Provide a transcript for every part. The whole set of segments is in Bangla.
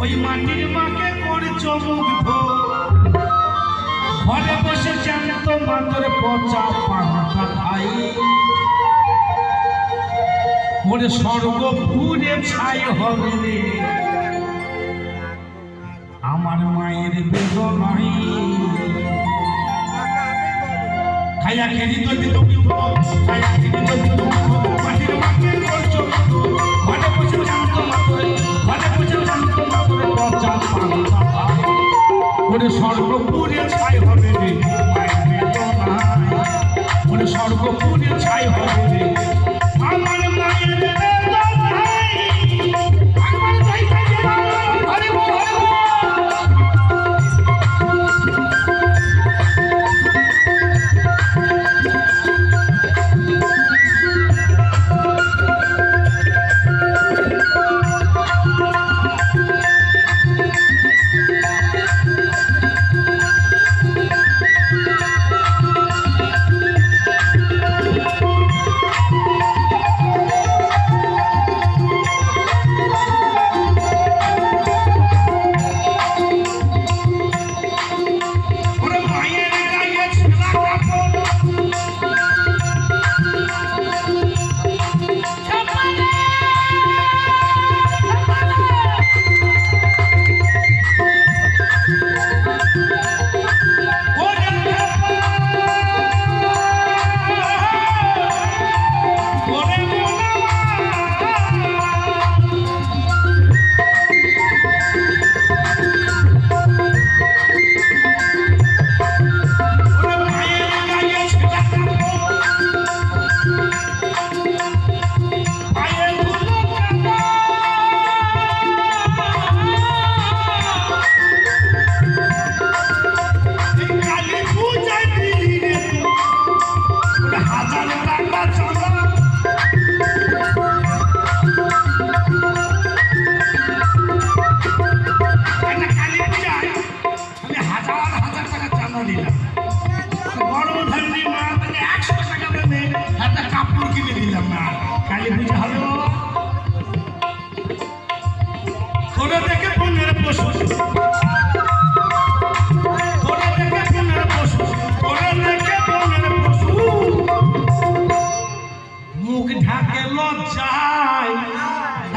ওই মাটির মাকে করছ মুগ্ধ ঘরে বসে জ্যান্ত মাতর পচা পান্তা খাই। ওরে স্বর্গ পুরে ছাই হবে আমার মায়ের বেদনাই খাইয়া খেলি তো দিত খাইয়া খেলি তো দিত মাটির মাকে করছ বসে স্বর্গপুরে ছাই হবে রে।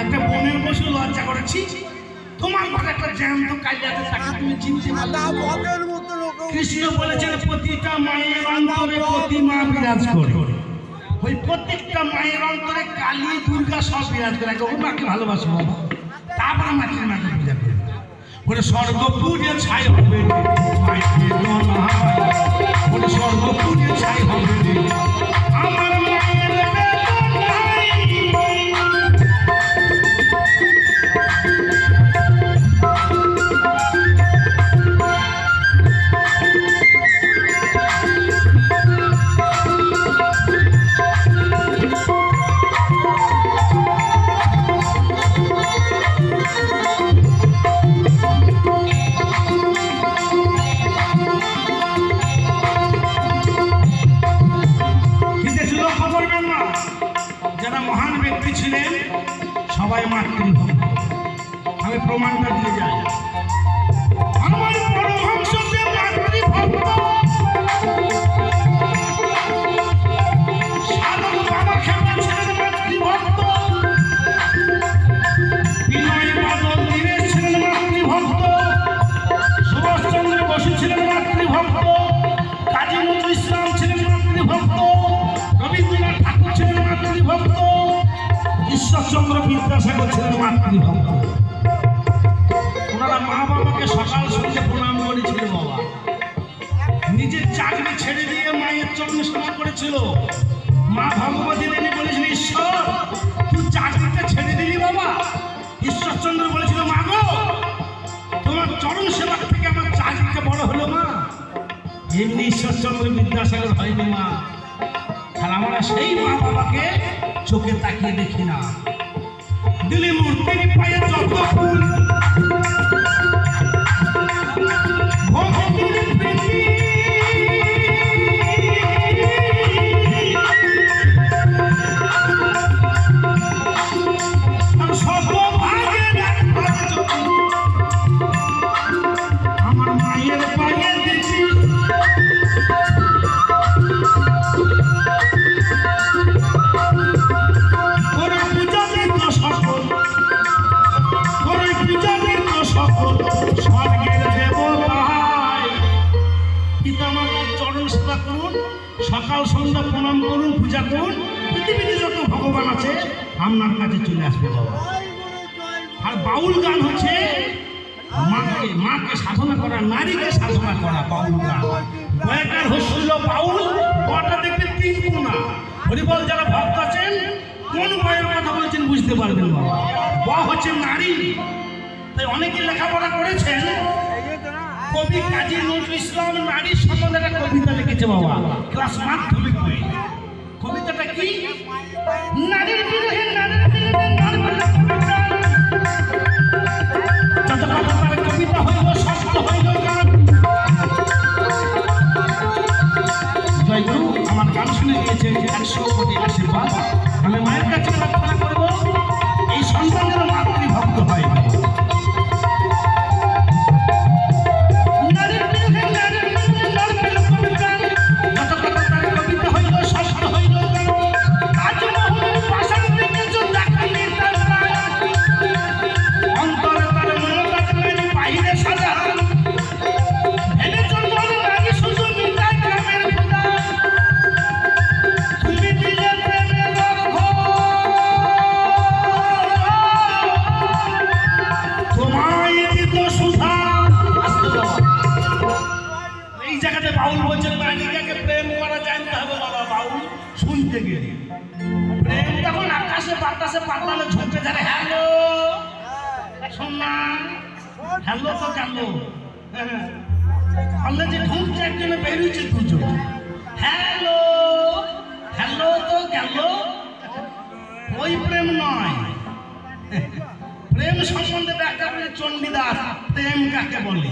একটা বনের পশু লজ্জা করেছি। তোমার ঘরে একটা জ্যান্ত কালিয়াতে থাকে তুমি চিনতে কৃষ্ণ বলেছেন প্রতিটা মায়ের অন্তরে প্রতিমা বিরাজ করে। ওই প্রত্যেকটা মায়ের অন্তরে কালী দুর্গা সব বিরাজ করে। ও মাকে ভালোবাসো বাবা। তারপরে মাটির মাকে পূজা করে। ওরে স্বর্গপুরে ছাই হবে ইসলাম ছিলেন মাতৃভক্ত রবীন্দ্রনাথ ঠাকুর ছিলেন মাতৃভক্ত ঈশ্বরচন্দ্র বিদ্যাসাগর ছিলেন মাতৃভক্ত সেবা করেছিল। মা ভগবতী দেবী বলেছিল, ঈশ্বর, তুই চাকরিটা ছেড়ে দিলি বাবা। ঈশ্বরচন্দ্র বলেছিল, মা গো, তোমার চরণ সেবা থেকে আমার চাকরিটা বড় হলো মা। এমনি ঈশ্বরচন্দ্র বিদ্যাসাগর হয়নি মা। আর আমরা সেই মা বাবাকে চোখে তাকিয়ে দেখি না। দিলি মূর্তির পায়ে যত ফুল আপনার কাছে চলে আসবে বাবা। আর বাউল গান হচ্ছে মাকে মাকে সাধনা করা, নারীকে সাধনা করা বাউল গান। কয়েকটার হচ্ছিল বাউল, কটা দেখবে তিন গুণা হরিবল যারা ভক্ত আছেন, কোন বয়ের কথা বলছেন বুঝতে পারবেন বাবা ব হচ্ছে নারী। তাই অনেকে লেখাপড়া করেছেন। কবি কাজী নজরুল ইসলাম নারী সম্বন্ধে একটা কবিতা লিখেছে বাবা, ক্লাস মাধ্যমিক বই কবিতাটা কি? নারীর শব্দ হইল গান জয় গুরু আমার গান শুনে দিয়েছে একশো কোটি আমি মায়ের কাছে প্রার্থনা করব, এই সন্তান যেন মাতৃভক্ত হয়। বাউল বলছেন নারীকে প্রেম করা জানতে হবে বাবা বাউল শুনতে গেলে। প্রেম তখন আকাশে বাতাসে পাতালে ঝুঁকে যারে হ্যালো সোনা হ্যালো তো গেল আল্লাহ যে ঢুকছে একজনে বেরিয়েছে দুজন। হ্যালো হ্যালো তো গেল। ওই প্রেম নয়। প্রেম সম্বন্ধে ব্যাখ্যা করে চণ্ডীদাস, প্রেম কাকে বলে?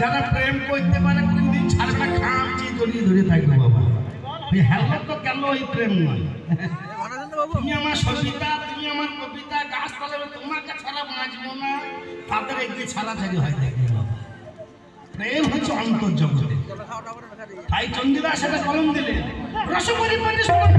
যারা প্রেম করতে পারে, কোনদিন ছাড়বে খামচি জড়িয়ে ধরে থাকবে বাবা। হ্যালো তো কেন ওই প্রেম নয়? কবিতা গাছ তলাবে তোমাকে ছাড়া বাঁচবো না তাদের এগিয়ে ছাড়াছাড়ি হয় দেখি প্রেম হচ্ছে অন্তর্জগতে তাই চন্দ্রদাস সেটা কলম দিলেন রসমরি মানে সমাজে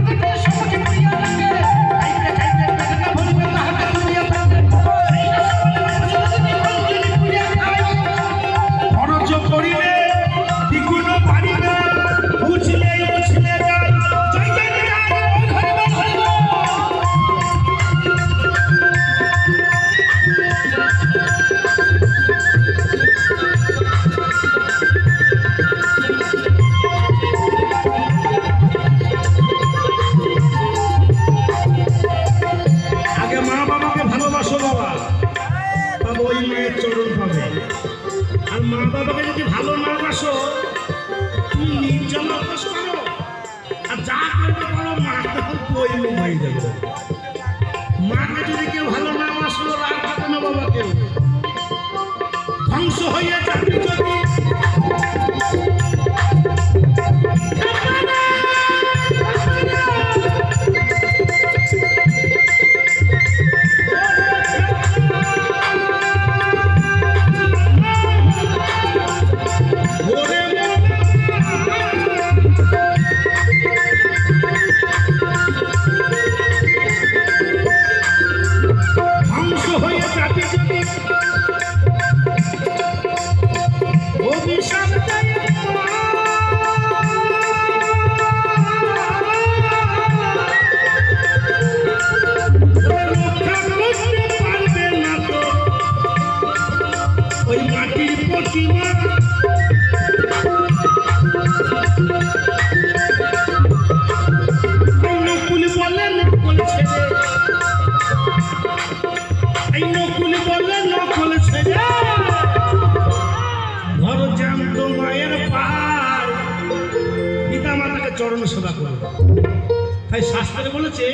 তাই শাস্ত্রে বলেছে,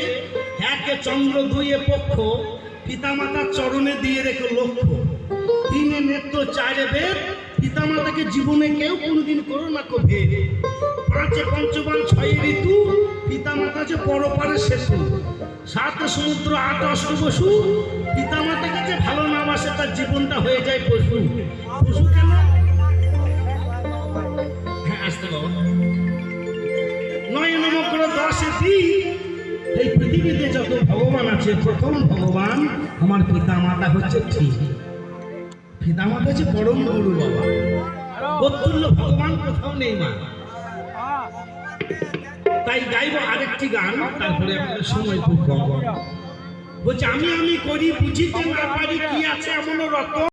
একে চন্দ্র, দুইয়ে পক্ষ পিতা মাতার চরণে দিয়ে রেখে লক্ষ্য। তিনে নেত্র, চারে বেদ পিতা মাতাকে জীবনে কেউ কোনোদিন করো না কো ভেদ পাঁচে পঞ্চবান, ছয় ঋতু পিতা মাতা যে পরপারে সেতু। সাত সমুদ্র, আট অষ্ট বসু পিতামাতাকে যে ভালো না বাসে তার জীবনটা হয়ে যায় পশু। পশু কেন? হ্যাঁ নয় নমগ্র এই পৃথিবীতে যত ভগবান আছে, প্রথম ভগবান আমার পিতা মাতা হচ্ছে ঠিক। পিতা মাতা হচ্ছে পরম গুরু বাবা। অতুল্য ভগবান কোথাও নেই মা। তাই গাইব আরেকটি গান, তারপরে আপনাদের সময় খুব কম। বলছে, আমি আমি করি, বুঝিতে না পারি কি আছে এমন রকম